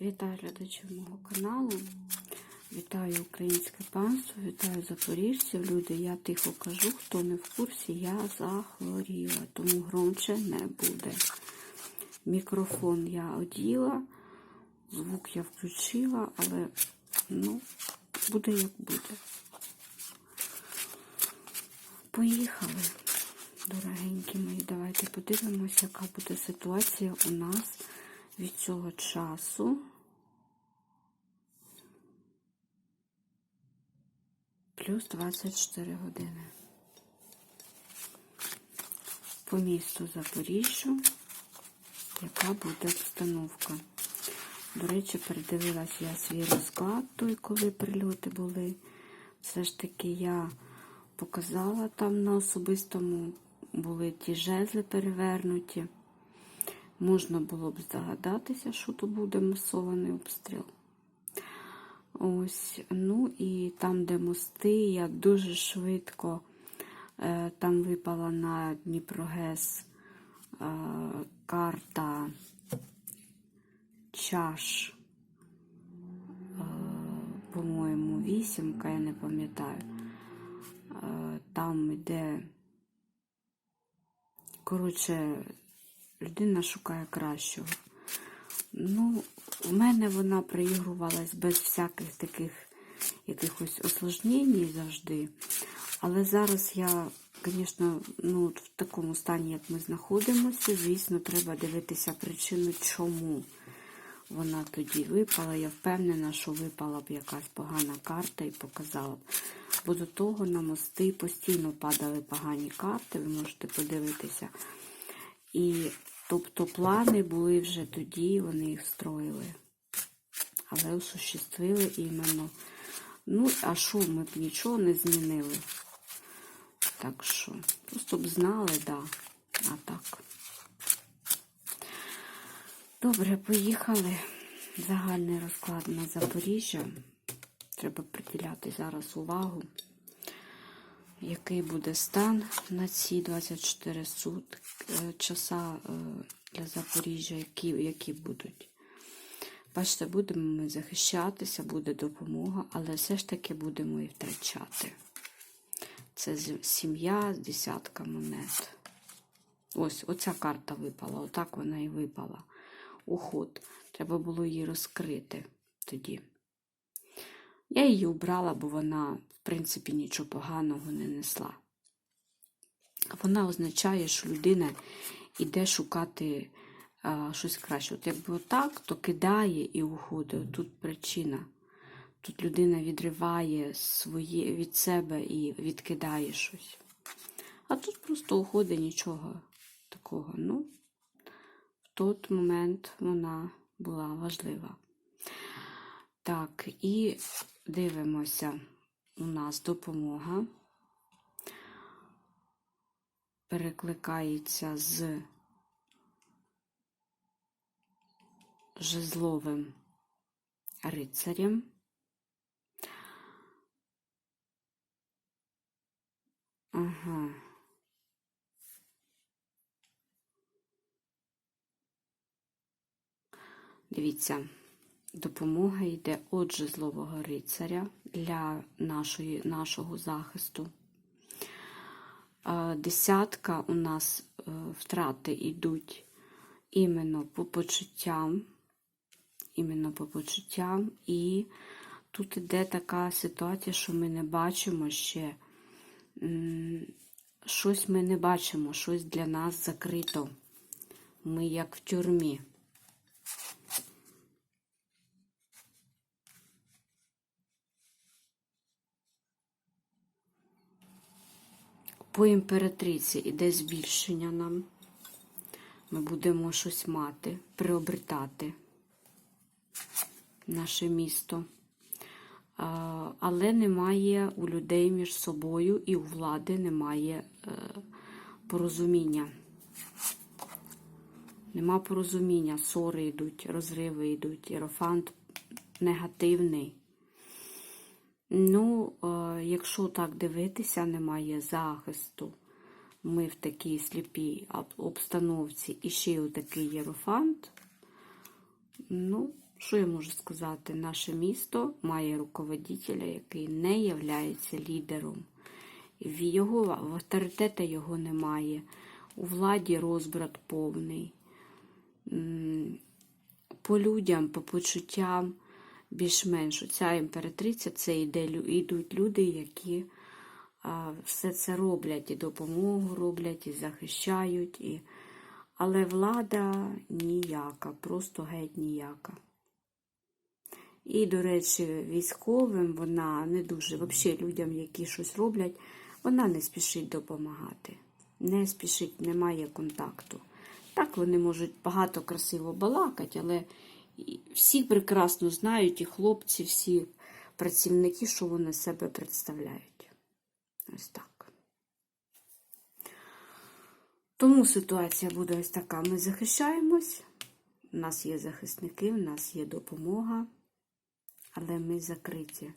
Вітаю глядачів мого каналу. Вітаю українське панство, вітаю запоріжців. Люди, я тихо кажу, хто не в курсі, я захворіла, тому громче не буде. Мікрофон я оділа, звук я включила, але ну, буде як буде. Поїхали, дорогенькі мої. Давайте подивимося, яка буде ситуація у нас від цього часу. Плюс 24 години. По місту Запоріжжю, яка буде обстановка. До речі, передивилась я свій розклад, той, коли прильоти були. Все ж таки я показала там на особистому, були ті жезли перевернуті. Можна було б здогадатися, що то буде масований обстріл. Ось, ну і там, де мости, я дуже швидко е, там випала на Дніпрогес е, карта чаш, е, по-моєму, вісімка, я не пам'ятаю. Е, там йде, коротше, людина шукає кращого. Ну, в мене вона проігрувалась без всяких таких якихось осложнень завжди. Але зараз я, звісно, ну, в такому стані, як ми знаходимося, звісно, треба дивитися причину, чому вона тоді випала. Я впевнена, що випала б якась погана карта і показала б. Бо до того на мости постійно падали погані карти, ви можете подивитися. І тобто плани були вже тоді, вони їх строїли. Але осуществили іменно. Ну, а що, ми б нічого не змінили. Так що, просто б знали, да. А так. Добре, поїхали. Загальний розклад на Запоріжжя. Треба приділяти зараз увагу який буде стан на ці 24 сутки часа е, для Запоріжжя, які, які будуть. Бачите, будемо ми захищатися, буде допомога, але все ж таки будемо і втрачати. Це сім'я з десятка монет. Ось, оця карта випала, отак вона і випала. Уход. Треба було її розкрити тоді. Я її обрала, бо вона, в принципі, нічого поганого не несла. Вона означає, що людина йде шукати а, щось краще. От якби отак, то кидає і уходить. Тут причина. Тут людина відриває своє від себе і відкидає щось. А тут просто уходить нічого такого. Ну, в той момент вона була важлива. Так, і дивимося, у нас допомога перекликається з жезловим рицарем. Ага. Дивіться допомога йде від жезлового рицаря для нашої, нашого захисту. Десятка у нас е, втрати йдуть іменно по почуттям, іменно по почуттям, і тут іде така ситуація, що ми не бачимо ще, щось ми не бачимо, щось для нас закрито. Ми як в тюрмі. По імператриці іде збільшення нам. Ми будемо щось мати, приобретати наше місто. Але немає у людей між собою і у влади немає е, порозуміння. Нема порозуміння, ссори йдуть, розриви йдуть, єрофант негативний. Ну, е, якщо так дивитися, немає захисту. Ми в такій сліпій обстановці і ще й отакий єрофант. Ну, що я можу сказати? Наше місто має руководителя, який не являється лідером. В його авторитета його немає. У владі розбрат повний. По людям, по почуттям більш-менш ця імператриця це йде, йдуть люди, які все це роблять, і допомогу роблять, і захищають. І... Але влада ніяка, просто геть ніяка. І, до речі, військовим вона не дуже, взагалі людям, які щось роблять, вона не спішить допомагати. Не спішить, немає контакту. Так вони можуть багато красиво балакати, але всі прекрасно знають, і хлопці, всі працівники, що вони себе представляють. Ось так. Тому ситуація буде ось така. Ми захищаємось, у нас є захисники, у нас є допомога, але ми закриті.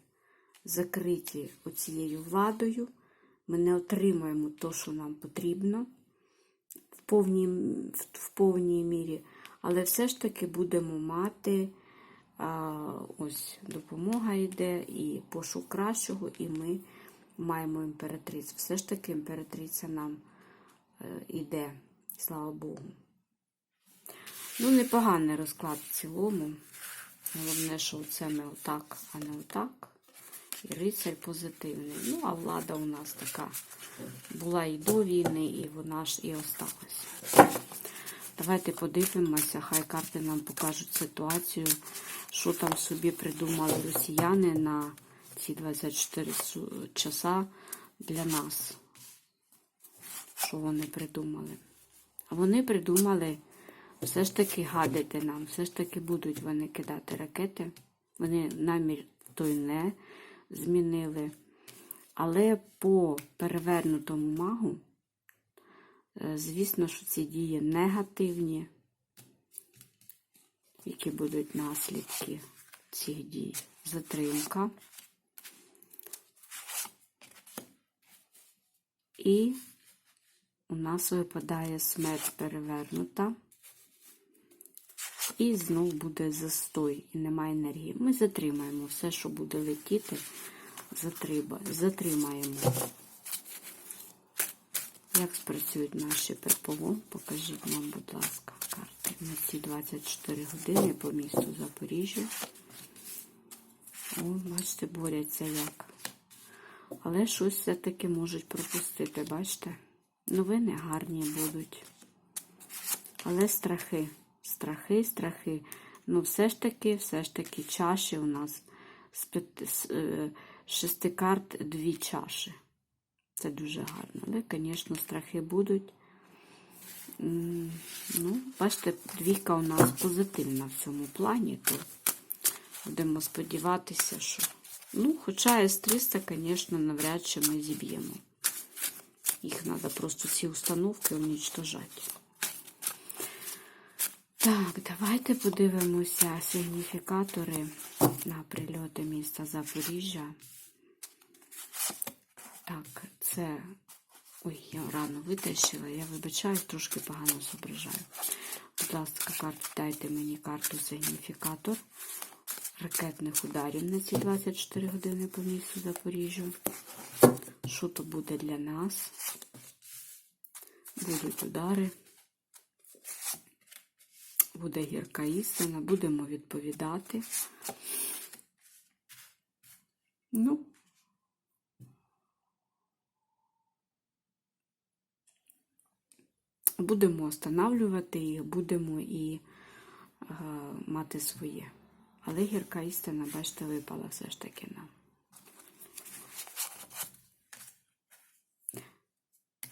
Закриті оцією владою. Ми не отримаємо те, що нам потрібно в повній, в, повній мірі, але все ж таки будемо мати а, ось допомога йде і пошук кращого, і ми маємо імператрицю. Все ж таки імператриця нам е, іде, слава Богу. Ну, непоганий розклад в цілому. Головне, що це ми отак, а не отак. І рицарь позитивний. Ну, а влада у нас така була і до війни, і вона ж і осталась. Давайте подивимося, хай карти нам покажуть ситуацію, що там собі придумали росіяни на ці 24 часа для нас. Що вони придумали? Вони придумали все ж таки гадити нам, все ж таки будуть вони кидати ракети. Вони намір той не змінили. Але по перевернутому магу, звісно, що ці дії негативні, які будуть наслідки цих дій. Затримка. І у нас випадає смерть перевернута. І знов буде застой, і немає енергії. Ми затримаємо все, що буде летіти, затримаємо. Як спрацюють наші ППО? Покажіть нам, будь ласка, карти на ці 24 години по місту Запоріжжя. О, бачите, борються як. Але щось все-таки можуть пропустити, бачите? Новини гарні будуть. Але страхи, страхи, страхи. Ну, все ж таки, все ж таки, чаші у нас з е, шести карт дві чаші. Це дуже гарно. Але, звісно, страхи будуть. Ну, бачите, двійка у нас позитивна в цьому плані, то будемо сподіватися, що. Ну, хоча С-300, звісно, навряд чи ми зіб'ємо. Їх треба просто ці установки уничтожати. Так, давайте подивимося сигніфікатори на прильоти міста Запоріжжя. Так, це. Ой, я рано витащила, я вибачаю, трошки погано зображаю. Будь ласка, карти, дайте мені карту сигніфікатор ракетних ударів на ці 24 години по місту Запоріжжя. Що то буде для нас? Будуть удари. Буде гірка істина, будемо відповідати. Ну, будемо останавливати їх, будемо і е, мати своє. Але гірка істина, бачите, випала все ж таки нам.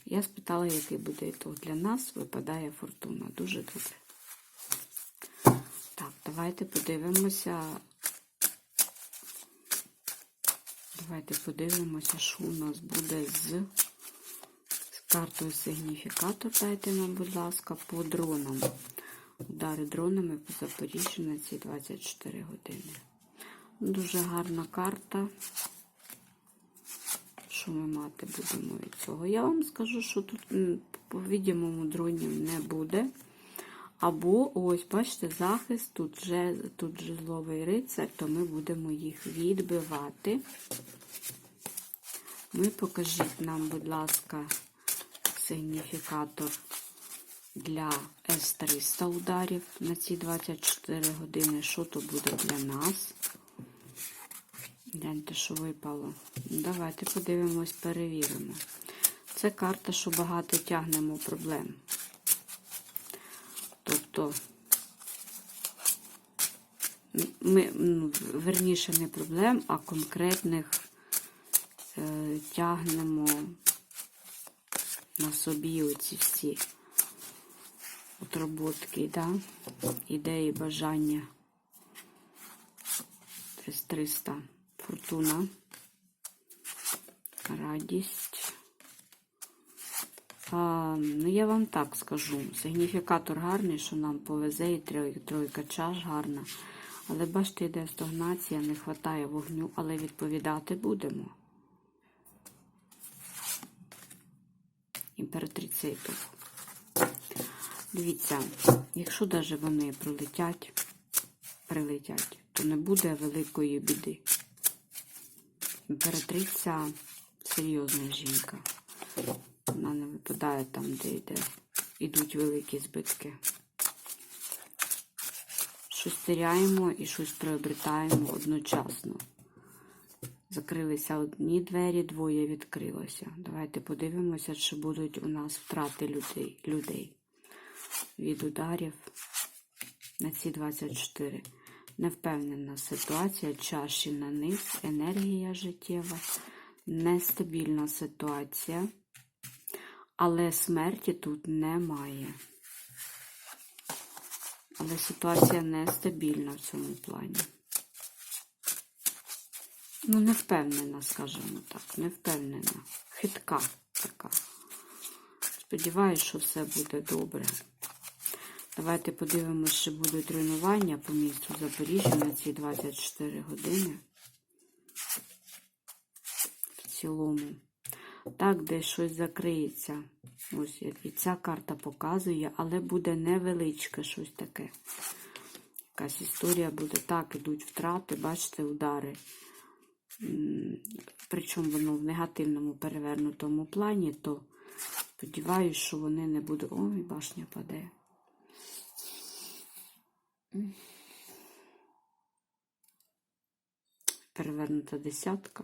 Я спитала, який буде ітог для нас. Випадає фортуна. Дуже добре. Так, давайте подивимося. Давайте подивимося, що у нас буде з картою сигніфікатор. Дайте нам, будь ласка, по дронам. Удари дронами по Запоріжжю на ці 24 години. Дуже гарна карта. Що ми мати будемо від цього? Я вам скажу, що тут, по-видимому, дронів не буде. Або, ось, бачите, захист, тут же, тут же зловий рицар, то ми будемо їх відбивати. І покажіть нам, будь ласка, сигніфікатор для С-300 ударів на ці 24 години. Що то буде для нас? Гляньте, що випало. Давайте подивимось, перевіримо. Це карта, що багато тягнемо проблем. Тобто, ми, ну, верніше, не проблем, а конкретних е, тягнемо на собі оці всі отроботки, да? ідеї, бажання. Десь 300. Фортуна. Радість. А, ну, я вам так скажу. Сигніфікатор гарний, що нам повезе, і трой- тройка чаш гарна. Але бачите, йде стагнація, не вистачає вогню, але відповідати будемо. Імператриця і тут. Дивіться, якщо навіть вони прилетять, прилетять, то не буде великої біди. Імператриця серйозна жінка. Вона не випадає там, де йде. Ідуть великі збитки. Щось теряємо і щось приобретаємо одночасно. Закрилися одні двері, двоє відкрилося. Давайте подивимося, чи будуть у нас втрати людей, людей від ударів на ці 24. Невпевнена ситуація, чаші на низ, енергія життєва, нестабільна ситуація, але смерті тут немає. Але ситуація нестабільна в цьому плані. Ну, не впевнена, скажімо так, не впевнена. Хитка така. Сподіваюсь, що все буде добре. Давайте подивимося, чи будуть руйнування по місту Запоріжжя на ці 24 години. В цілому. Так, десь щось закриється. Ось і ця карта показує, але буде невеличке щось таке. Якась історія буде так, ідуть втрати, бачите, удари. Причому воно в негативному перевернутому плані, то сподіваюся, що вони не будуть. Ой, башня паде. Перевернута десятка.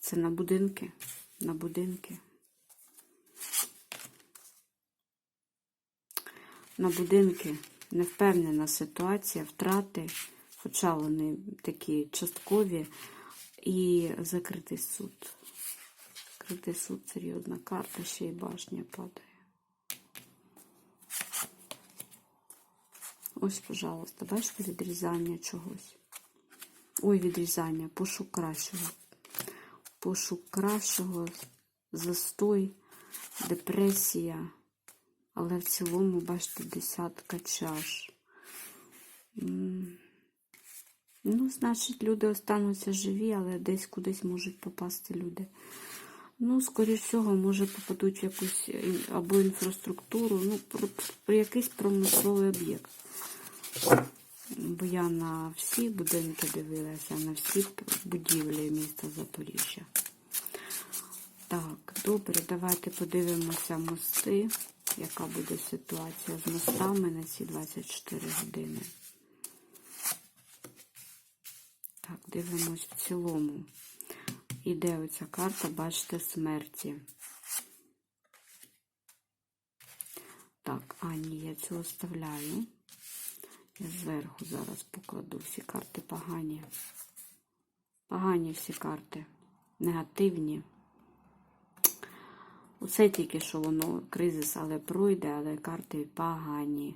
Це на будинки. На будинки. На будинки невпевнена ситуація, втрати, хоча вони такі часткові, і закритий суд. Закритий суд, серйозна карта, ще й башня падає. Ось, пожалуйста, бачите відрізання чогось. Ой, відрізання, пошук кращого. Пошук кращого, застой, депресія. Але в цілому, бачите, десятка чаш. Ну, значить, люди остануться живі, але десь кудись можуть попасти люди. Ну, скоріш всього, може попадуть в якусь або інфраструктуру, ну, про, про якийсь промисловий об'єкт. Бо я на всі будинки дивилася, на всі будівлі міста Запоріжжя. Так, добре, давайте подивимося мости. Яка буде ситуація з мостами на ці 24 години. Так, дивимось в цілому. Іде оця карта, бачите, смерті. Так, а ні, я цю оставляю. Я зверху зараз покладу всі карти погані. Погані всі карти. Негативні. Оце тільки що воно кризис, але пройде, але карти погані.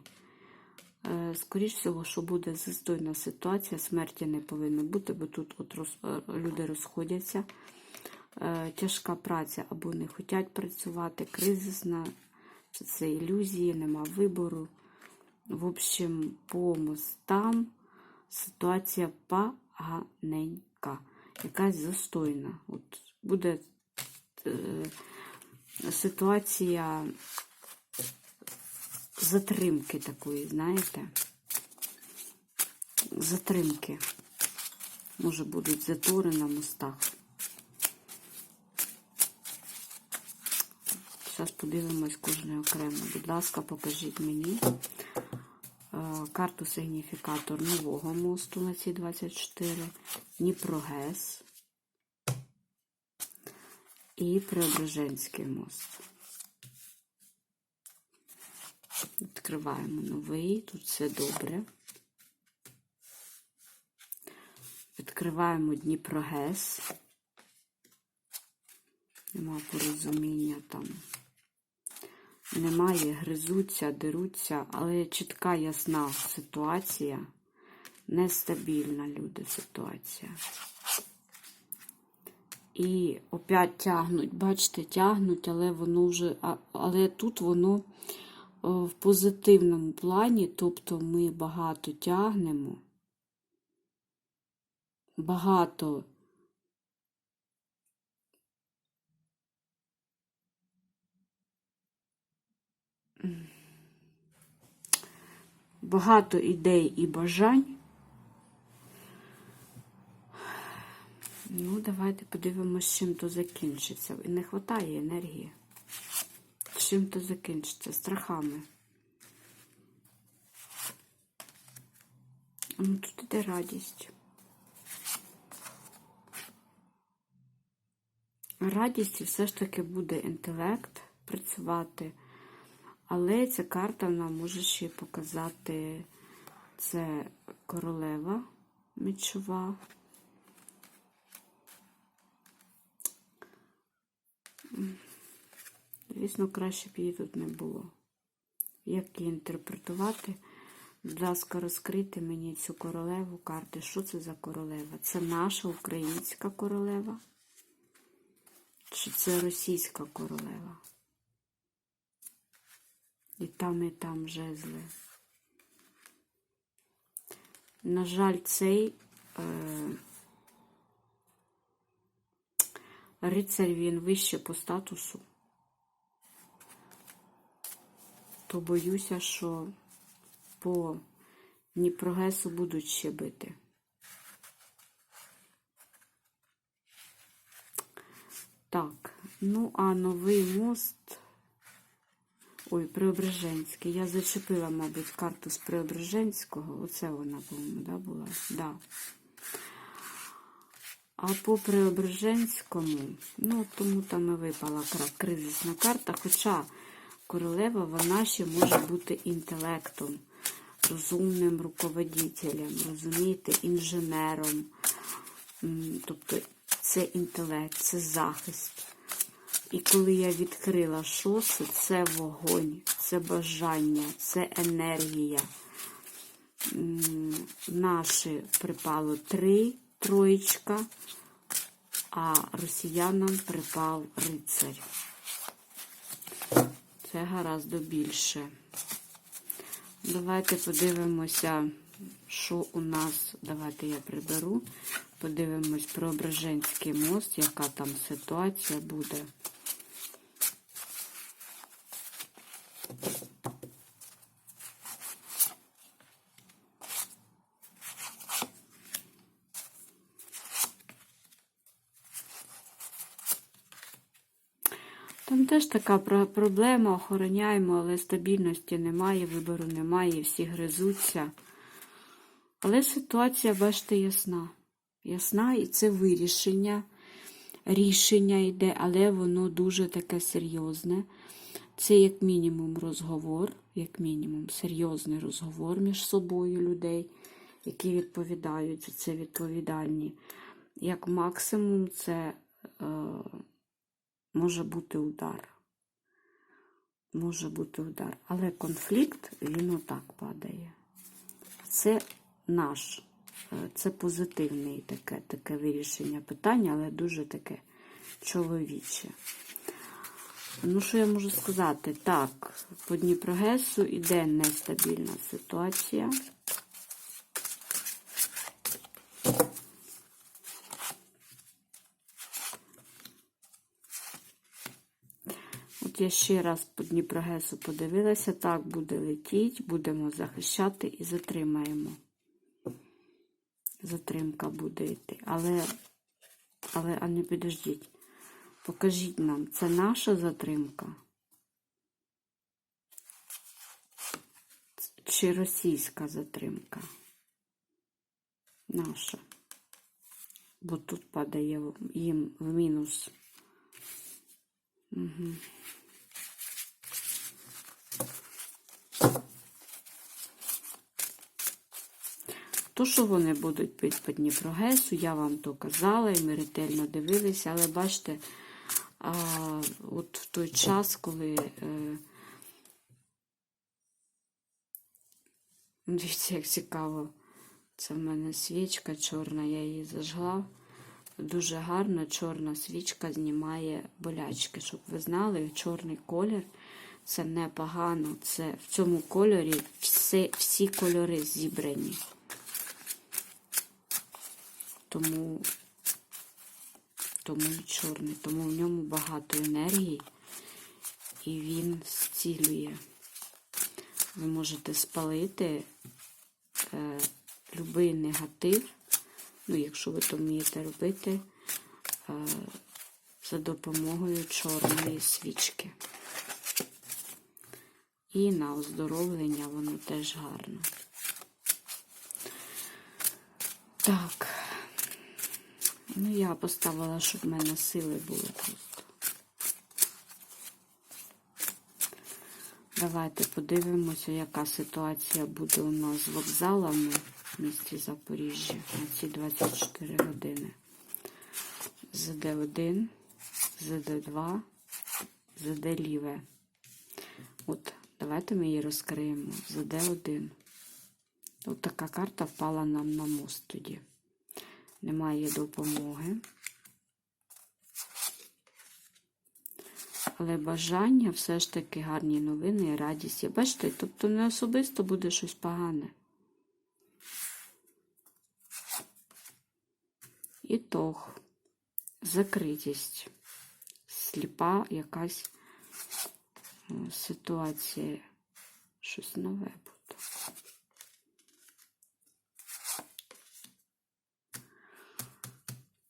Е, Скоріш всього, що буде застойна ситуація, смерті не повинно бути, бо тут от роз, е, люди розходяться. Е, Тяжка праця або не хочуть працювати, кризисна, це, ілюзії, нема вибору. В общем, по мостам ситуація поганенька, якась застойна. От буде ситуація затримки такої, знаєте? Затримки. Може, будуть затори на мостах. Зараз подивимось кожне окремо. Будь ласка, покажіть мені е, карту сигніфікатор нового мосту на ці 24, Дніпрогес і Преображенський мост. Відкриваємо новий, тут все добре. Відкриваємо Дніпрогес. Нема порозуміння там. Немає, гризуться, деруться, але чітка, ясна ситуація. Нестабільна, люди, ситуація. І опять тягнуть, бачите, тягнуть, але воно вже, але тут воно в позитивному плані, тобто ми багато тягнемо, багато багато ідей і бажань. Ну, давайте подивимось, чим то закінчиться. Не вистачає енергії. Чим то закінчиться? Страхами. Ну, тут іде радість. Радість і все ж таки буде інтелект працювати. Але ця карта нам може ще показати це королева мечова. Звісно, краще б її тут не було. Як її інтерпретувати? Будь ласка, розкрийте мені цю королеву карти. Що це за королева? Це наша українська королева? Чи це російська королева? І там, і там жезли. На жаль, цей е, рицарь він вище по статусу. То боюся, що по Дніпрогесу будуть ще бити. Так, ну а новий мост. Ой, Преображенський. Я зачепила, мабуть, карту з Преображенського. Оце вона, по-моєму, да, була? Да. А по Преображенському, ну, тому там і випала кризисна карта. Хоча королева, вона ще може бути інтелектом, розумним руководителем, розумієте, інженером. Тобто це інтелект, це захист. І коли я відкрила шоси, це вогонь, це бажання, це енергія. Наші припало три, троєчка, а росіянам припав рицарь. Це гаразд більше. Давайте подивимося, що у нас. Давайте я приберу. Подивимось про Ображенський мост, яка там ситуація буде. Там теж така проблема, охороняємо, але стабільності немає, вибору немає, всі гризуться. Але ситуація, бачите, ясна. Ясна, і це вирішення. Рішення йде, але воно дуже таке серйозне. Це як мінімум розговор, як мінімум серйозний розговор між собою людей, які відповідають за це відповідальні. Як максимум, це е, може бути удар. Може бути удар. Але конфлікт, він отак падає. Це наш, е, це позитивне таке, таке вирішення питання, але дуже таке чоловіче. Ну, що я можу сказати? Так, по Дніпрогесу іде нестабільна ситуація. Тут я ще раз по Дніпрогесу подивилася, так буде летіть, будемо захищати і затримаємо. Затримка буде йти. Але, але, а не підождіть. Покажіть нам, це наша затримка? Чи російська затримка? Наша. Бо тут падає їм в мінус. Угу. То, що вони будуть пити по Дніпрогесу, я вам то казала, і ми ретельно дивилися, але бачите, а, от в той час, коли е, дивіться, як цікаво, це в мене свічка чорна, я її зажгла. Дуже гарно чорна свічка знімає болячки. Щоб ви знали, чорний колір це непогано. Це в цьому кольорі всі, всі кольори зібрані. Тому, тому і чорний, тому в ньому багато енергії і він зцілює. Ви можете спалити е, будь-який негатив. Ну, якщо ви то вмієте робити е, за допомогою чорної свічки. І на оздоровлення воно теж гарно. Так, ну я поставила, щоб в мене сили були просто. Давайте подивимося, яка ситуація буде у нас з вокзалами в місті Запоріжжя на ці 24 години. ЗД1, ЗД2, ЗД ліве. От, давайте ми її розкриємо. ЗД1. От така карта впала нам на мост тоді. Немає допомоги. Але бажання все ж таки гарні новини і радість. є. Бачите, тобто не особисто буде щось погане. Ітог, закритість, сліпа якась е, ситуація, щось нове буде.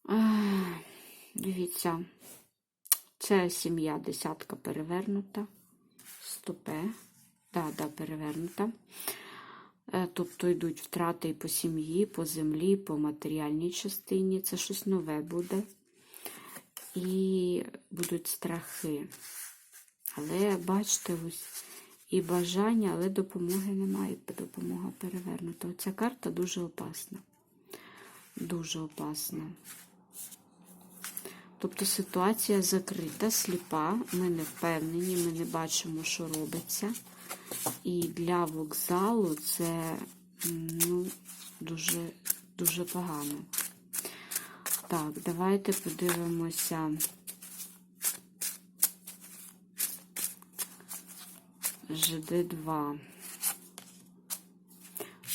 Ах, Дивіться, це сім'я десятка перевернута, стопе, да, да, перевернута. Е, Тобто йдуть втрати і по сім'ї, по землі, по матеріальній частині. Це щось нове буде. І будуть страхи. Але бачите, ось і бажання, але допомоги немає. Допомога перевернута. Оця карта дуже опасна. Дуже опасна. Тобто ситуація закрита, сліпа, ми не впевнені, ми не бачимо, що робиться. І для вокзалу це ну, дуже, дуже погано. Так, давайте подивимося. ЖД2.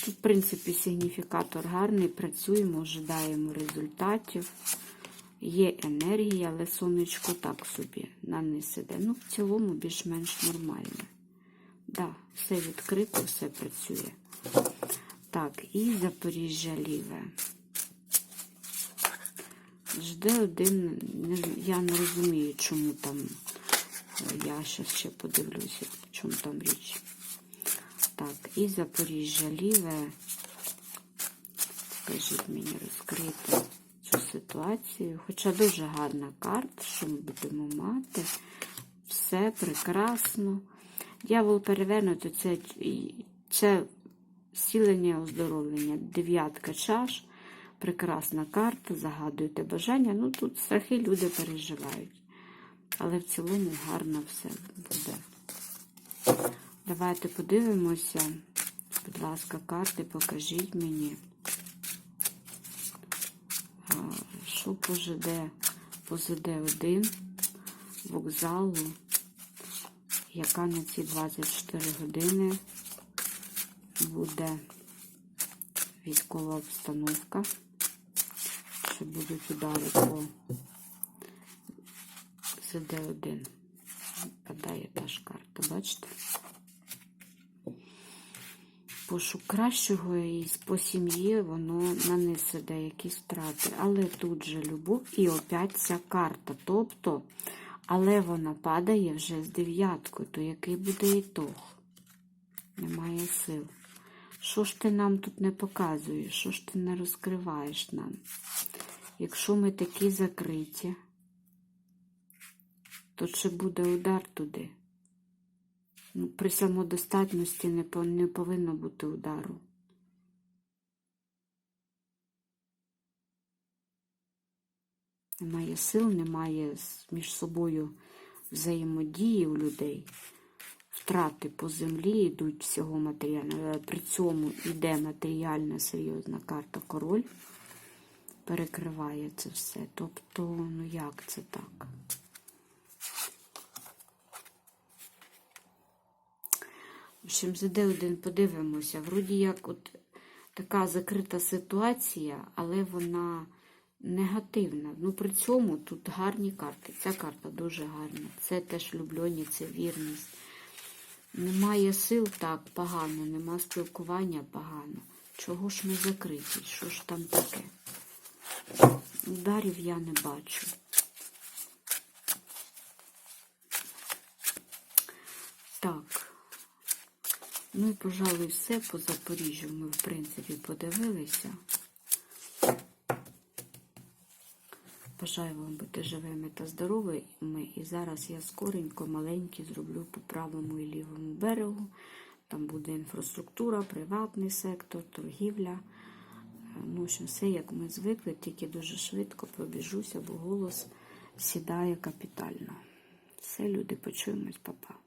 Тут, в принципі, сигніфікатор гарний, працюємо, ожидаємо результатів. Є енергія, але сонечко так собі на низ іде. Ну, в цілому більш-менш нормально. Да, все відкрито, все працює. Так, і Запоріжжя ліве. Жде один, я не розумію, чому там. Я зараз ще подивлюся, в чому там річ. Так, і Запоріжжя ліве. Скажіть мені розкрити цю ситуацію. Хоча дуже гарна карта, що ми будемо мати. Все прекрасно. Дьявол перевернути це, це зцілення, оздоровлення. Дев'ятка чаш. Прекрасна карта, загадуєте бажання. Ну, тут страхи люди переживають. Але в цілому гарно все буде. Давайте подивимося. Будь ласка, карти, покажіть мені. Що по ЖД? По ЗД1 вокзалу, яка на ці 24 години буде військова обстановка, що будуть удари по ЗД1. Випадає та ж карта, бачите? Пошук кращого і по сім'ї воно нанесе деякі втрати. Але тут же любов і опять ця карта. Тобто, але вона падає вже з дев'яткою, то який буде ітог? Немає сил. Що ж ти нам тут не показуєш? Що ж ти не розкриваєш нам? Якщо ми такі закриті, то чи буде удар туди? Ну, при самодостатності не, по- не повинно бути удару. Немає сил, немає між собою взаємодії у людей. Втрати по землі йдуть всього матеріального. При цьому йде матеріальна серйозна карта король. Перекриває це все. Тобто, ну як це так? В общем, за Д1 подивимося. Вроді як от така закрита ситуація, але вона негативна. Ну, при цьому тут гарні карти. Ця карта дуже гарна. Це теж любльоні, це вірність. Немає сил так погано, нема спілкування погано. Чого ж ми закриті? Що ж там таке? Ударів я не бачу. Так. Ну і, пожалуй, все по Запоріжжю ми, в принципі, подивилися. Бажаю вам бути живими та здоровими. І зараз я скоренько, маленькі зроблю по правому і лівому берегу. Там буде інфраструктура, приватний сектор, торгівля. Ну, общем, все, як ми звикли, тільки дуже швидко пробіжуся, бо голос сідає капітально. Все, люди, почуємось, папа.